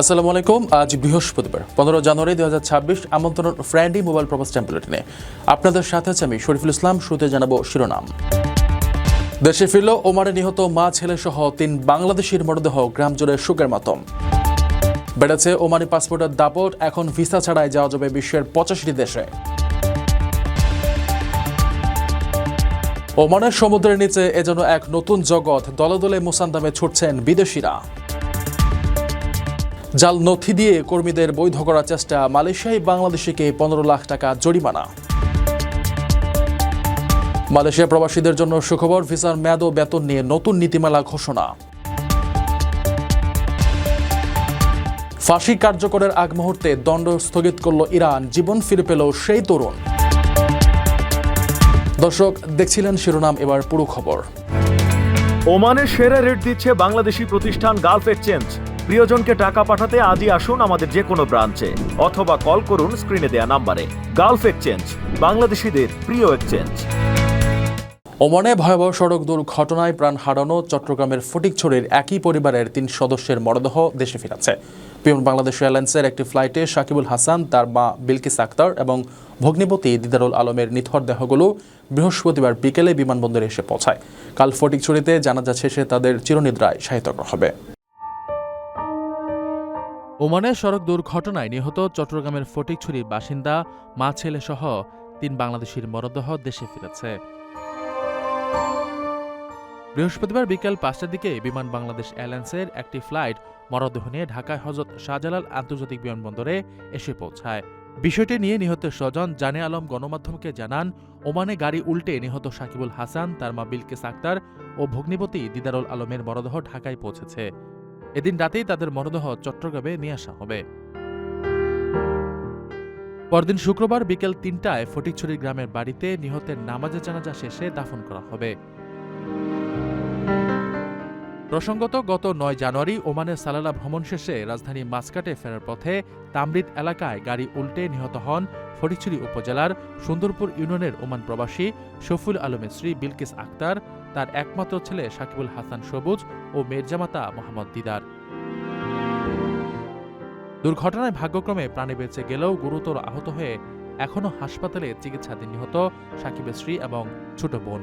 আসসালামু আলাইকুম, আজ বৃহস্পতিবার, পনেরো জানুয়ারি দুই হাজার ছাব্বিশ, আমন্ত্রণ ফ্র্যান্ডি মোবাইল প্রবাস টেম্পলেটিনে আপনাদের সাথে আছে আমি শরীফুল ইসলাম, শুরুতে জানাব শিরোনাম। দেশে ফিরল ওমারে নিহত মা, ছেলে সহ তিন বাংলাদেশির মরদেহ গ্রাম জুড়ে শোকের মাতম। বেড়েছে ওমানি পাসপোর্টের দাপট, এখন ভিসা ছাড়াই যাওয়া যাবে বিশ্বের পঁচাশিটি দেশে। ওমানের সমুদ্রের নিচে এ যেন এক নতুন জগৎ, দলে দলে মুসান্দামে ছুটছেন বিদেশিরা। জাল নথি দিয়ে কর্মীদের বৈধ করার চেষ্টা মালয়েশিয়ায় বাংলাদেশিকে পনেরো লাখ টাকা জরিমানা। মালয়েশিয়া প্রবাসীদের জন্য সুখবর, ভিসার মেয়াদ ও বেতন নিয়ে নতুন নীতিমালা ঘোষণা। ফাঁসি কার্যকরের আগ মুহূর্তে দণ্ড স্থগিত করল ইরান, জীবন ফিরে পেল সেই তরুণ। দর্শক, দেখছিলেন শিরোনাম, এবার পুরো খবর। ওমানের সেরা রেট দিচ্ছে বাংলাদেশি প্রতিষ্ঠান গালফ এক্সচেঞ্জ। প্রিয়জনকে টাকা পাঠাতে আজই আসুন আমাদের যে কোনো ব্রাঞ্চে, অথবা কল করুন স্ক্রিনে দেয়া নাম্বারে। গালফ এক্সচেঞ্জ, বাংলাদেশিদের প্রিয় এক্সচেঞ্জ। ওমানে ভয়াবহ সড়ক দুর্ঘটনায় প্রাণ হারানো চট্টগ্রামের ফটিকছড়ির একই পরিবারের তিন সদস্যের মরদেহ দেশে ফিরেছে। পিয়ন বাংলাদেশ এয়ারলাইন্সের একটি ফ্লাইটে সাকিবুল হাসান, তার মা বিলকিস আক্তার এবং ভগ্নিপতি দিদারুল আলমের নিথর দেহগুলো বৃহস্পতিবার বিকেলে বিমানবন্দরে এসে পৌঁছায়। কাল ফটিকছড়িতে জানাজা শেষে তাদের চিরনিদ্রায় করা হবে। ওমানের সড়ক দুর্ঘটনায় নিহত চট্টগ্রামের ফটিকছড়ির বাসিন্দা, মা, ছেলে সহ তিন বাংলাদেশির মরদেহ দেশে ফিরেছে। বৃহস্পতিবার বিকেল পাঁচটার দিকে বিমান বাংলাদেশ এয়ারলাইন্সের একটি ফ্লাইট মরদেহ নিয়ে ঢাকায় হজরত শাহজালাল আন্তর্জাতিক বিমানবন্দরে এসে পৌঁছায়। বিষয়টি নিয়ে নিহতের স্বজন জানে আলম গণমাধ্যমকে জানান, ওমানে গাড়ি উল্টে নিহত সাকিবুল হাসান, তার মা বিলকেস আক্তার ও ভগ্নিপতি দিদারুল আলমের মরদেহ ঢাকায় পৌঁছেছে। এদিন রাতেই তাদের মরদেহ চট্টগ্রামে নিয়ে আসা হবে। পরদিন শুক্রবার বিকেল তিনটায় ফটিকছড়ি গ্রামের বাড়িতে নিহতের নামাজে জানাজা শেষে দাফন করা হবে। প্রসঙ্গত, গত নয় জানুয়ারি ওমানের সালালা ভ্রমণ শেষে রাজধানী মাসকাটে ফেরার পথে তামরিদ এলাকায় গাড়ি উল্টে নিহত হন ফটিকছড়ি উপজেলার সুন্দরপুর ইউনিয়নের ওমান প্রবাসী শফুল আলমের স্ত্রী বিলকিস আক্তার তার একমাত্র ছেলে সাকিবুল হাসান সবুজ ও মেরজামাতা মোহাম্মদ দিদার। দুর্ঘটনায় ভাগ্যক্রমে প্রাণে বেঁচে গেলেও গুরুতর আহত হয়ে এখনও হাসপাতালে চিকিৎসাধীন নিহত সাকিবের স্ত্রী এবং ছোট বোন।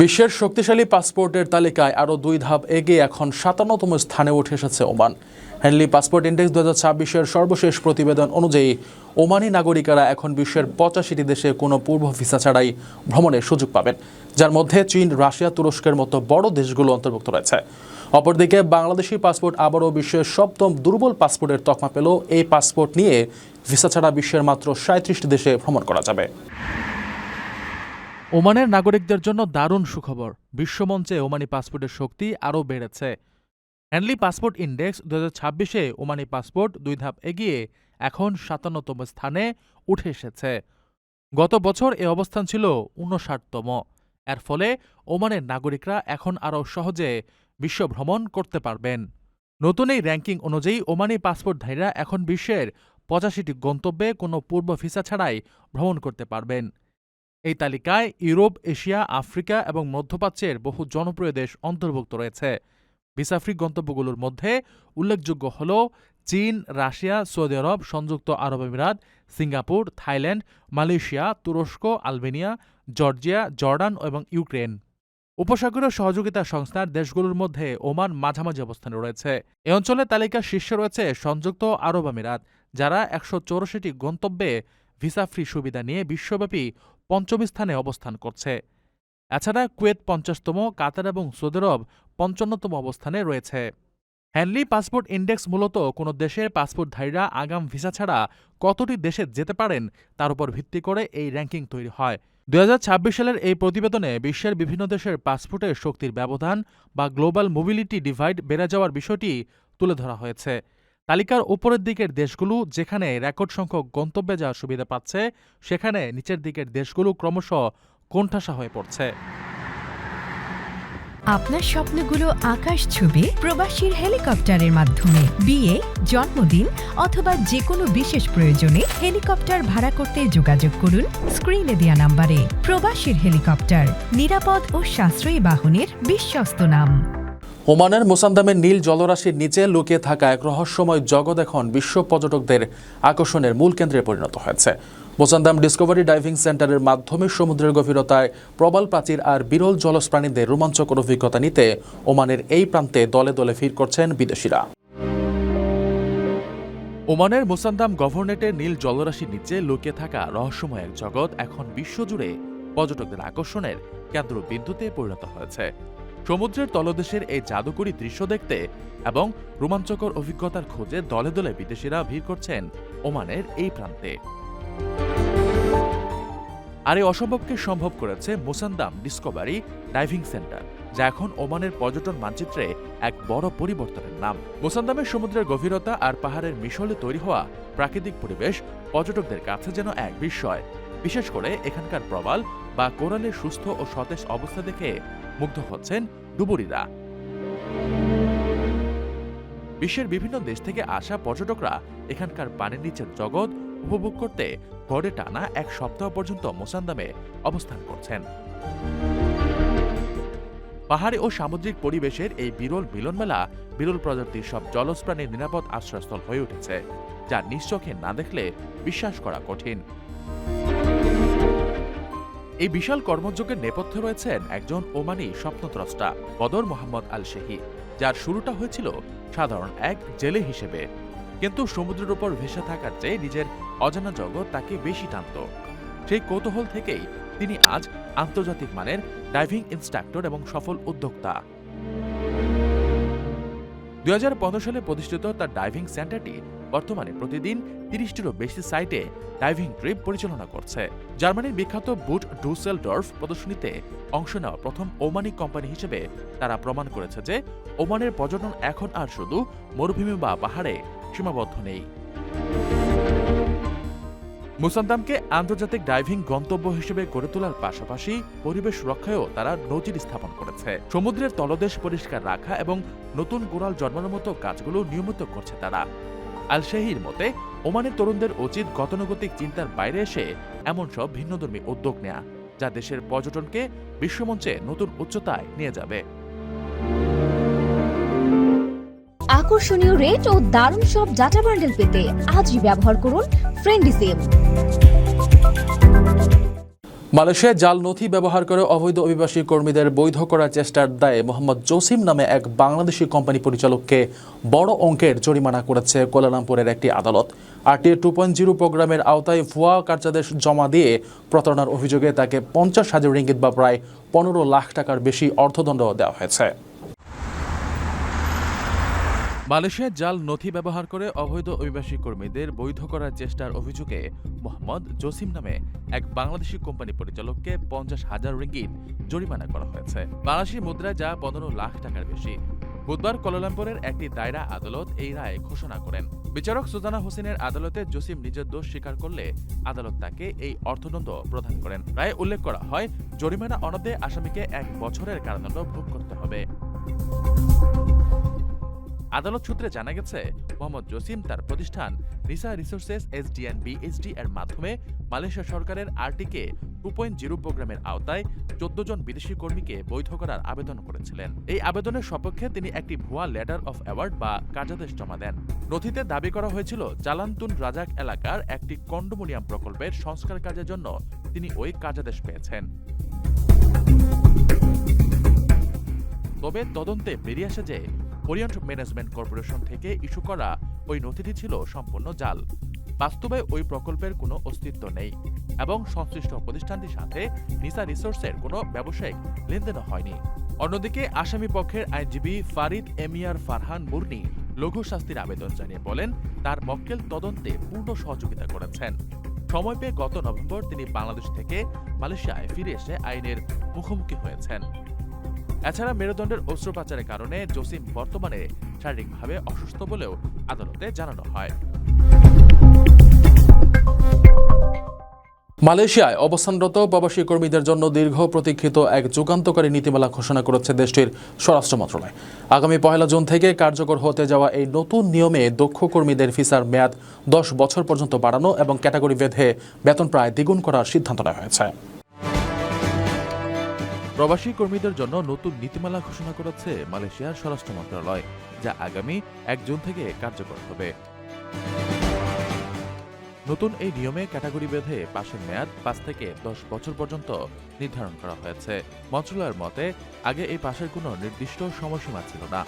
বিশ্বের শক্তিশালী পাসপোর্টের তালিকায় আরও দুই ধাপ এগিয়ে এখন সাতান্নতম স্থানে উঠে এসেছে ওমান। হ্যানলি পাসপোর্ট ইন্ডেক্স দু হাজার সর্বশেষ প্রতিবেদন অনুযায়ী ওমানি নাগরিকেরা এখন বিশ্বের পঁচাশিটি দেশে কোনো পূর্ব ভিসা ছাড়াই ভ্রমণের সুযোগ পাবেন, যার মধ্যে চীন, রাশিয়া, তুরস্কের মতো বড় দেশগুলো অন্তর্ভুক্ত রয়েছে। অপরদিকে বাংলাদেশি পাসপোর্ট আবারও বিশ্বের সপ্তম দুর্বল পাসপোর্টের তকমা পেল। এই পাসপোর্ট নিয়ে ভিসা ছাড়া বিশ্বের মাত্র সাঁত্রিশটি দেশে ভ্রমণ করা যাবে। ওমানের নাগরিকদের জন্য দারুণ সুখবর। বিশ্বমঞ্চে ওমানি পাসপোর্টের শক্তি আরও বেড়েছে। হ্যান্ডলি পাসপোর্ট ইন্ডেক্স দু ছাব্বিশে ওমানি পাসপোর্ট দুই ধাপ এগিয়ে এখন সাতান্নতম স্থানে উঠে এসেছে। গত বছর এ অবস্থান ছিল ঊনষাটতম। এর ফলে ওমানের নাগরিকরা এখন আরও সহজে বিশ্ব ভ্রমণ করতে পারবেন। নতুন এই র্যাঙ্কিং অনুযায়ী ওমানি পাসপোর্টধারীরা এখন বিশ্বের পঁচাশিটি গন্তব্যে কোনো পূর্ব ভিসা ছাড়াই ভ্রমণ করতে পারবেন। এই তালিকায় ইউরোপ, এশিয়া, আফ্রিকা এবং মধ্যপ্রাচ্যের বহু জনপ্রিয় দেশ অন্তর্ভুক্ত রয়েছে। ভিসাফ্রি গন্তব্যগুলোর মধ্যে উল্লেখযোগ্য হল চীন, রাশিয়া, সৌদি আরব, সংযুক্ত আরব আমিরাত, সিঙ্গাপুর, থাইল্যান্ড, মালয়েশিয়া, তুরস্ক, আলবেনিয়া, জর্জিয়া, জর্ডান এবং ইউক্রেন। উপসাগরীয় সহযোগিতা সংস্থার দেশগুলোর মধ্যে ওমান মাঝামাঝি অবস্থানে রয়েছে। এ অঞ্চলের তালিকার শীর্ষে রয়েছে সংযুক্ত আরব আমিরাত, যারা একশো চৌরাশিটি গন্তব্যে ভিসা ফ্রি সুবিধা নিয়ে বিশ্বব্যাপী পঞ্চম স্থানে অবস্থান করছে। এছাড়া কুয়েত পঞ্চাশতম, কাতার এবং সৌদি আরব পঞ্চান্নতম অবস্থানে রয়েছে। হ্যানলি পাসপোর্ট ইন্ডেক্স মূলত কোনো দেশের পাসপোর্টধারীরা আগাম ভিসা ছাড়া কতটি দেশে যেতে পারেন তার উপর ভিত্তি করে এই র্যাঙ্কিং তৈরি হয়। দু হাজার ছাব্বিশ সালের এই প্রতিবেদনে বিশ্বের বিভিন্ন দেশের পাসপোর্টের শক্তির ব্যবধান বা গ্লোবাল মোবিলিটি ডিভাইড বেড়ে যাওয়ার বিষয়টি তুলে ধরা হয়েছে। তালিকার উপরের দিকের দেশগুলো যেখানে রেকর্ড সংখ্যক গন্তব্যে যাওয়ার সুবিধা পাচ্ছে, সেখানে নিচের দিকের দেশগুলো ক্রমশ কোণঠাসা হয়ে পড়ছে। আপনার স্বপ্নগুলো আকাশ ছবি প্রবাসীর হেলিকপ্টারের মাধ্যমে। বিয়ে, জন্মদিন অথবা যে কোনো বিশেষ প্রয়োজনে হেলিকপ্টার ভাড়া করতে যোগাযোগ করুন স্ক্রিনে দেওয়া নাম্বারে। প্রবাসীর হেলিকপ্টার, নিরাপদ ও সাশ্রয়ী বাহনের বিশ্বস্ত নাম। ওমানের মোসান্দামের নীল জলরাশির নিচে লুকিয়ে থাকা এক রহস্যময় জগৎ এখন বিশ্ব পর্যটকদের আকর্ষণের মূল কেন্দ্রে পরিণত হয়েছে। মোসান্দাম ডিসকভারি ডাইভিং সেন্টারের মাধ্যমে সমুদ্রের গভীরতায় প্রবাল প্রাচীর আর বিরল জলজ প্রাণীদের রোমাঞ্চকর অভিজ্ঞতা নিতে ওমানের এই প্রান্তে দলে দলে ভিড় করছেন বিদেশিরা। ওমানের মোসান্দাম গভর্নেটের নীল জলরাশির নিচে লুকিয়ে থাকা রহস্যময় এক জগৎ এখন বিশ্বজুড়ে পর্যটকদের আকর্ষণের কেন্দ্রবিন্দুতে পরিণত হয়েছে। সমুদ্রের তলদেশের এই জাদুকরী দৃশ্য দেখতে এবং রোমাঞ্চকর অভিজ্ঞতার খোঁজে দলে দলে বিদেশিরা ভিড় করছেন ওমানের এই প্রান্তে। আর এই অসম্ভবকে সম্ভব করেছে মোসান্দাম ডিসকভারি ডাইভিং সেন্টার, যা এখন ওমানের পর্যটন মানচিত্রে এক বড় পরিবর্তনের নাম। মোসান্দামের সমুদ্রের গভীরতা আর পাহাড়ের মিশলে তৈরি হওয়া প্রাকৃতিক পরিবেশ পর্যটকদের কাছে যেন এক বিস্ময়। বিশেষ করে এখানকার প্রবাল বা কোরালের সুস্থ ও সতেজ অবস্থা দেখে মুগ্ধ হচ্ছেন ডুবুরিরা। বিশ্বের বিভিন্ন দেশ থেকে আসা পর্যটকরা এখানকার পানির নিচের জগৎ উপভোগ করতে গড়ে টানা এক সপ্তাহ পর্যন্ত মোসান্দামে অবস্থান করছেন। পাহাড়ি ও সামুদ্রিক পরিবেশের এই বিরল মিলনমেলা, বিরল প্রজাতির সব জলজ প্রাণীর নিরাপদ আশ্রয়স্থল হয়ে উঠেছে, যা নিশ্চোখে না দেখলে বিশ্বাস করা কঠিন। এই বিশাল কর্মযজ্ঞের নেপথ্যে রয়েছেন একজন ওমানি স্বপ্নদ্রষ্টা বদর মোহাম্মদ আল শেহি যার শুরুটা হয়েছিল সাধারণ এক জেলে হিসেবে। কিন্তু সমুদ্রের উপর ভেসে থাকার চেয়ে নিজের অজানা জগৎ তাকে বেশি টানত। সেই কৌতূহল থেকেই তিনি আজ আন্তর্জাতিক মানের ডাইভিং ইনস্ট্রাক্টর এবং সফল উদ্যোক্তা। দু হাজার পনেরো সালে প্রতিষ্ঠিত তার ডাইভিং সেন্টারটি বর্তমানে প্রতিদিন তিরিশটিরও বেশি সাইটে ডাইভিং ট্রিপ পরিচালনা করছে। জার্মানির বিখ্যাত বুট ডুসেল ডর্ফ প্রদর্শনীতে অংশ নেওয়া প্রথম ওমানি কোম্পানি হিসেবে তারা প্রমাণ করেছে যে ওমানের পর্যটন এখন আর শুধু মরুভূমি বা পাহাড়ে সীমাবদ্ধ নেই। মুসান্দামকে আন্তর্জাতিক ডাইভিং গন্তব্য হিসেবে গড়ে তোলার পাশাপাশি পরিবেশ রক্ষায়ও তারা নজির স্থাপন করেছে। সমুদ্রের তলদেশ পরিষ্কার রাখা এবং নতুন গোড়াল জন্মানোর মতো কাজগুলো নিয়মিত করছে তারা। আল শাহির মতে, ওমানের তরুণদের উচিত গতানুগতিক চিন্তার বাইরে এসে এমন সব ভিন্নধর্মী উদ্যোগ নেয়া, যা দেশের পর্যটনকে বিশ্বমঞ্চে নতুন উচ্চতায় নিয়ে যাবে। আকর্ষণীয় রেট ও দারুণ সব ডাটা বান্ডেল পেতে আজই ব্যবহার করুন ফ্রেন্ডি সিম মালয়েশিয়ায় জাল নথি ব্যবহার করে অবৈধ অভিবাসী কর্মীদের বৈধ করার চেষ্টার দায়ে মোহাম্মদ জসিম নামে এক বাংলাদেশি কোম্পানি পরিচালককে বড় অঙ্কের জরিমানা করেছে কোলালামপুরের একটি আদালত। আরটি টু পয়েন্ট জিরো প্রোগ্রামের আওতায় ভুয়া কার্যাদেশ জমা দিয়ে প্রতারণার অভিযোগে তাকে পঞ্চাশ হাজার রিঙ্গিত বা প্রায় পনেরো লাখ টাকার বেশি অর্থদণ্ড দেওয়া হয়েছে। মালয়েশিয়ায় জাল নথি ব্যবহার করে অবৈধ অভিবাসী কর্মীদের বৈধ করার চেষ্টার অভিযোগে মোহাম্মদ জসিম নামে এক বাংলাদেশি কোম্পানি পরিচালককে পঞ্চাশ হাজার রিঙ্গিত জরিমানা করা হয়েছে। বাংলাদেশি মুদ্রায় যা পনেরো লাখ টাকার বেশি। বুধবার কলালামপুরের একটি দায়রা আদালত এই রায় ঘোষণা করেন। বিচারক সুজানা হোসেনের আদালতে জসিম নিজের দোষ স্বীকার করলে আদালত তাকে এই অর্থদণ্ড প্রদান করেন। রায়ে উল্লেখ করা হয়, জরিমানা অনাদে আসামিকে এক বছরের কারাদণ্ড ভোগ করতে হবে। আদালত সূত্রে জানা গেছে, মোহাম্মদ জসিম তার প্রতিষ্ঠান রিসা রিসোর্সেস এসডিএন বিএসডি এর মাধ্যমে মালয়েশিয়া সরকারের আরটিকে টু পয়েন্ট জিরো প্রোগ্রামের আওতায় চোদ্দ জন বিদেশি কর্মীকে বৈধ করার আবেদন করেছিলেন। এই আবেদনের সপক্ষে তিনি একটি ভুয়া লেটার অফ অ্যাওয়ার্ড বা কার্যাদেশ জমা দেন। নথিতে দাবি করা হয়েছিল, জালান্তুন রাজাক এলাকার একটি কন্ডোমোনিয়াম প্রকল্পের সংস্কার কাজের জন্য তিনি ওই কার্যাদেশ পেয়েছেন। তবে তদন্তে বেরিয়ে আসে যে ওরিয়েন্ট ম্যানেজমেন্ট কর্পোরেশন থেকে ইস্যু করা ওই নথিটি ছিল সম্পূর্ণ জাল। বাস্তবে ওই প্রকল্পের কোনো অস্তিত্ব নেই এবং সংশ্লিষ্ট প্রতিষ্ঠানটির সাথে নিসা রিসোর্সের কোনো ব্যবসায়িক লেনদেনও হয়নি। অন্যদিকে আসামি পক্ষের আইনজীবী ফারিদ এমিয়ার ফারহান মুরনি লঘু শাস্তির আবেদন জানিয়ে বলেন, তার মক্কেল তদন্তে পূর্ণ সহযোগিতা করেছেন। সময় পেয়ে গত নভেম্বর তিনি বাংলাদেশ থেকে মালয়েশিয়ায় ফিরে এসে আইনের মুখোমুখি হয়েছেন। এছাড়া মেরুদণ্ডের অস্ত্রোপচারের কারণে জসিম বর্তমানে শারীরিকভাবে অসুস্থ বলেও আদালতে জানানো হয়। মালয়েশিয়ায় অবস্থানরত প্রবাসী কর্মীদের জন্য দীর্ঘ প্রতীক্ষিত এক যুগান্তকারী নীতিমালা ঘোষণা করেছে দেশটির স্বরাষ্ট্র মন্ত্রণালয়। আগামী পহেলা জুন থেকে কার্যকর হতে যাওয়া এই নতুন নিয়মে দক্ষ কর্মীদের ভিসার মেয়াদ দশ বছর পর্যন্ত বাড়ানো এবং ক্যাটাগরি ভেদে বেতন প্রায় দ্বিগুণ করার সিদ্ধান্ত নেওয়া হয়েছে। প্রবাসী কর্মীদের জন্য নতুন নীতিমালা ঘোষণা করেছে মালয়েশিয়ার স্বরাষ্ট্র মন্ত্রণালয়, যা আগামী এক জুন থেকে কার্যকর হবে। নতুন এই নিয়মে ক্যাটাগরি বেঁধে পাশের মেয়াদ পাঁচ থেকে দশ বছর পর্যন্ত নির্ধারণ করা হয়েছে। মন্ত্রণালয়ের মতে, আগে এই পাশের কোনো নির্দিষ্ট সময়সীমা ছিল না।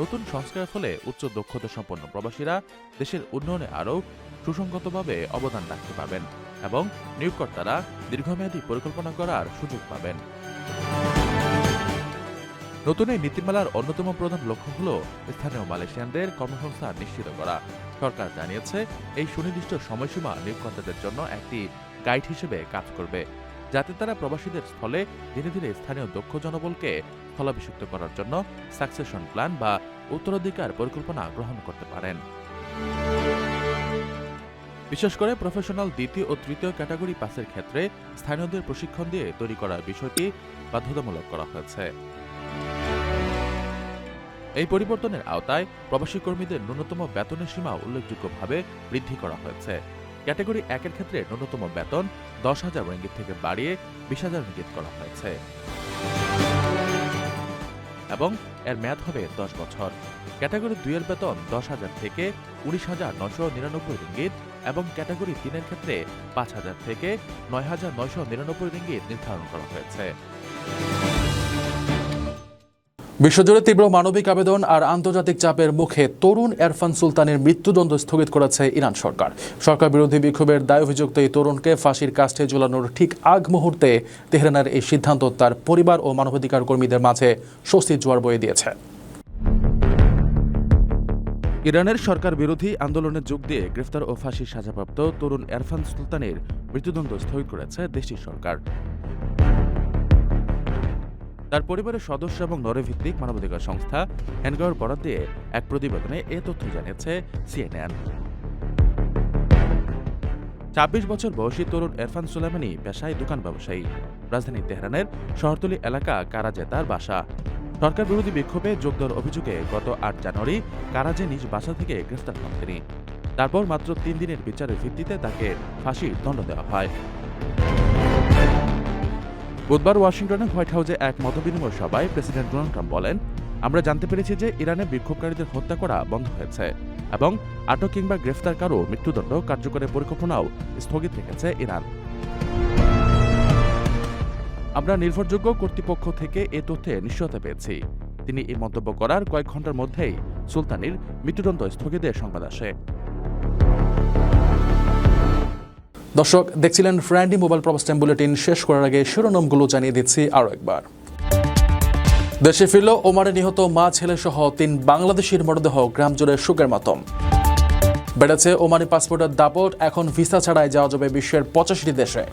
নতুন সংস্কারের ফলে উচ্চ দক্ষতা সম্পন্ন প্রবাসীরা দেশের উন্নয়নে আরও সুসংগতভাবে অবদান রাখতে পারবেন এবং নিয়োগকর্তারা দীর্ঘমেয়াদী পরিকল্পনা করার সুযোগ পাবেন। নতুন এই নীতিমালার অন্যতম প্রধান লক্ষ্য হল স্থানীয় মালয়েশিয়ানদের কর্মসংস্থান নিশ্চিত করা। সরকার জানিয়েছে, এই সুনির্দিষ্ট সময়সীমা নিয়োগকর্তাদের জন্য একটি গাইড হিসেবে কাজ করবে। যাতে তারা প্রবাসীদের স্থলে ধীরে ধীরে স্থানীয় দক্ষ জনবলকে স্থলাভিষিক্ত করার জন্য সাকসেশন প্ল্যান বা উত্তরাধিকার পরিকল্পনা গ্রহণ করতে পারেন। বিশেষ করে প্রফেশনাল দ্বিতীয় ও তৃতীয় ক্যাটাগরি পাসের ক্ষেত্রে স্থানীয়দের প্রশিক্ষণ দিয়ে তৈরি করার বিষয়টি বাধ্যতামূলক করা হয়েছে। এই পরিবর্তনের আওতায় প্রবাসী কর্মীদের ন্যূনতম বেতনের সীমা উল্লেখযোগ্যভাবে বৃদ্ধি করা হয়েছে। ক্যাটাগরি একের ক্ষেত্রে ন্যূনতম বেতন দশ হাজার রিঙ্গিত থেকে বাড়িয়ে বিশ হাজার রিঙ্গিত করা হয়েছে। এবং এর মেয়াদ হবে দশ বছর। ক্যাটাগরি দুইয়ের বেতন দশ হাজার থেকে উনিশ হাজার নয়শো নিরানব্বই রিঙ্গিত এবং ক্যাটাগরি তিনের ক্ষেত্রে পাঁচ হাজার থেকে নয় হাজার নয়শো নিরানব্বই রিঙ্গিত নির্ধারণ করা হয়েছে। বিশ্বজুড়ে তীব্র মানবিক আবেদন আর আন্তর্জাতিক চাপের মুখে তরুণ এরফান সুলতানের মৃত্যুদণ্ড স্থগিত করেছে ইরান সরকার। সরকার বিরোধী বিক্ষোভের দায় অভিযুক্ত এই তরুণকে ফাঁসির কাষ্ঠে ঝুলানোর ঠিক আগ মুহূর্তে তেহরানের এই সিদ্ধান্ত তার পরিবার ও মানবাধিকার কর্মীদের মাঝে স্বস্তির জোয়ার বয়ে দিয়েছে। ইরানের সরকার বিরোধী আন্দোলনে যোগ দিয়ে গ্রেফতার ও ফাঁসির সাজাপ্রাপ্ত তরুণ এরফান সুলতানের মৃত্যুদণ্ড স্থগিত করেছে দেশটির সরকার। তার পরিবারের সদস্য এবং নরভিত্তিক মানবাধিকার সংস্থা হ্যানগাওয়ার বরাদ দিয়ে এক প্রতিবেদনে এ তথ্য জানিয়েছে সিএনএন। ছাব্বিশ বছর বয়সী তরুণ এরফান সুলাইমানি পেশায় দোকান ব্যবসায়ী। রাজধানী তেহরানের শহরতলি এলাকা কারাজে তার বাসা। সরকার বিরোধী বিক্ষোভে যোগ দেওয়ার অভিযোগে গত আট জানুয়ারি কারাজে নিজ বাসা থেকে গ্রেফতার হন তিনি। তারপর মাত্র তিন দিনের বিচারের ভিত্তিতে তাকে ফাঁসির দণ্ড দেওয়া হয়। বুধবার ওয়াশিংটনে হোয়াইট হাউসে এক মতবিনিময় সভায় প্রেসিডেন্ট ডোনাল্ড ট্রাম্প বলেন, আমরা জানতে পেরেছি যে ইরানে বিক্ষোভকারীদের হত্যা করা বন্ধ হয়েছে এবং আটক কিংবা গ্রেফতার কারও মৃত্যুদণ্ড কার্যকরের পরিকল্পনাও স্থগিত রেখেছে ইরান। আমরা নির্ভরযোগ্য কর্তৃপক্ষ থেকে এ তথ্যে নিশ্চয়তা পেয়েছি। তিনি এই মন্তব্য করার কয়েক ঘণ্টার মধ্যেই সুলতানির মৃত্যুদণ্ড স্থগিতের সংবাদ আসে। দর্শক, দেখছিলেন ফ্র্যান্ডি মোবাইল প্রবাস বুলেটিন। শেষ করার আগে শিরোনামগুলো জানিয়ে দিচ্ছি আরও একবার। দেশে ফিরল ওমারে নিহত মা, ছেলে সহ তিন বাংলাদেশির মরদেহ গ্রাম জুড়ে শোকের মাতম। বেড়েছে ওমানি পাসপোর্টের দাপট, এখন ভিসা ছাড়াই যাওয়া যাবে বিশ্বের পঁচাশিটি দেশে।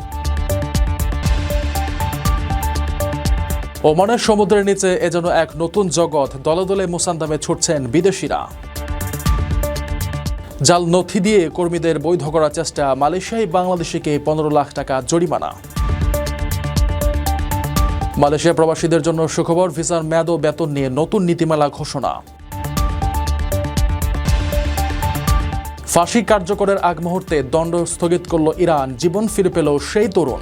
ওমানের সমুদ্রের নিচে এ এক নতুন জগৎ, দলে দলে মুসান্দামে ছুটছেন বিদেশিরা। জাল নথি দিয়ে কর্মীদের বৈধ করার চেষ্টা মালয়েশিয়ায় বাংলাদেশিকে পনেরো লাখ টাকা জরিমানা। মালয়েশিয়া প্রবাসীদের জন্য সুখবর, ভিসার মেয়াদ ও বেতন নিয়ে নতুন নীতিমালা ঘোষণা। ফাঁসি কার্যকরের আগ মুহূর্তে দণ্ড স্থগিত করল ইরান, জীবন ফিরে পেল সেই তরুণ।